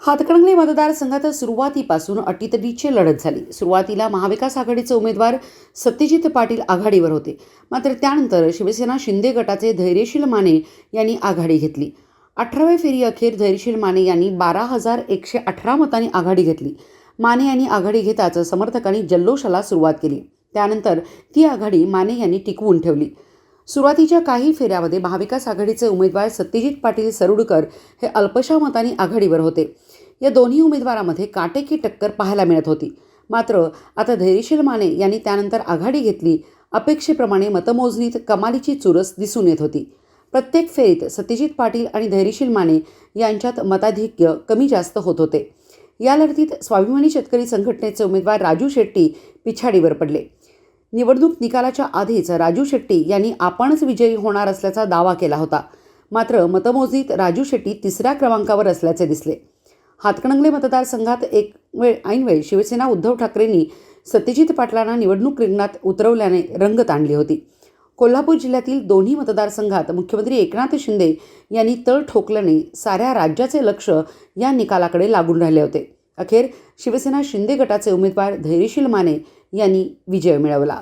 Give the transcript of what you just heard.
हातकणंगले मतदारसंघात सुरुवातीपासून अटीतटीची लढत झाली. सुरुवातीला महाविकास आघाडीचे उमेदवार सत्यजित पाटील आघाडीवर होते. मात्र त्यानंतर शिवसेना शिंदे गटाचे धैर्यशील माने यांनी आघाडी घेतली. अठराव्या फेरी अखेर धैर्यशील माने यांनी बारा हजार एकशे अठरा मतांनी आघाडी घेतली. माने यांनी आघाडी घेताच समर्थकांनी जल्लोषाला सुरुवात केली. त्यानंतर ती आघाडी माने यांनी टिकवून ठेवली. सुरुवातीच्या काही फेऱ्यामध्ये महाविकास आघाडीचे उमेदवार सत्यजित पाटील सरुडकर हे अल्पशा मतांनी आघाडीवर होते. या दोन्ही उमेदवारामध्ये काटेकी टक्कर पाहायला मिळत होती. मात्र आता धैर्यशील माने यांनी त्यानंतर आघाडी घेतली. अपेक्षेप्रमाणे मतमोजणीत कमालीची चुरस दिसून येत होती. प्रत्येक फेरीत सत्यजित पाटील आणि धैर्यशील माने यांच्यात मताधिक्य कमी जास्त होत होते. या लढतीत स्वाभिमानी शेतकरी संघटनेचे उमेदवार राजू शेट्टी पिछाडीवर पडले. निवडणूक निकालाच्या आधीच राजू शेट्टी यांनी आपणच विजयी होणार असल्याचा दावा केला होता. मात्र मतमोजणीत राजू शेट्टी तिसऱ्या क्रमांकावर असल्याचे दिसले. हातकणंगले मतदारसंघात एक वेळ ऐनवेळ शिवसेना उद्धव ठाकरेंनी सत्यजित पाटलांना निवडणूक रिंगणात उतरवल्याने रंगत आणली होती. कोल्हापूर जिल्ह्यातील दोन्ही मतदारसंघात मुख्यमंत्री एकनाथ शिंदे यांनी तळ ठोकल्याने साऱ्या राज्याचे लक्ष या निकालाकडे लागून राहिले होते. अखेर शिवसेना शिंदे गटाचे उमेदवार धैर्यशील माने यांनी विजय मिळवला.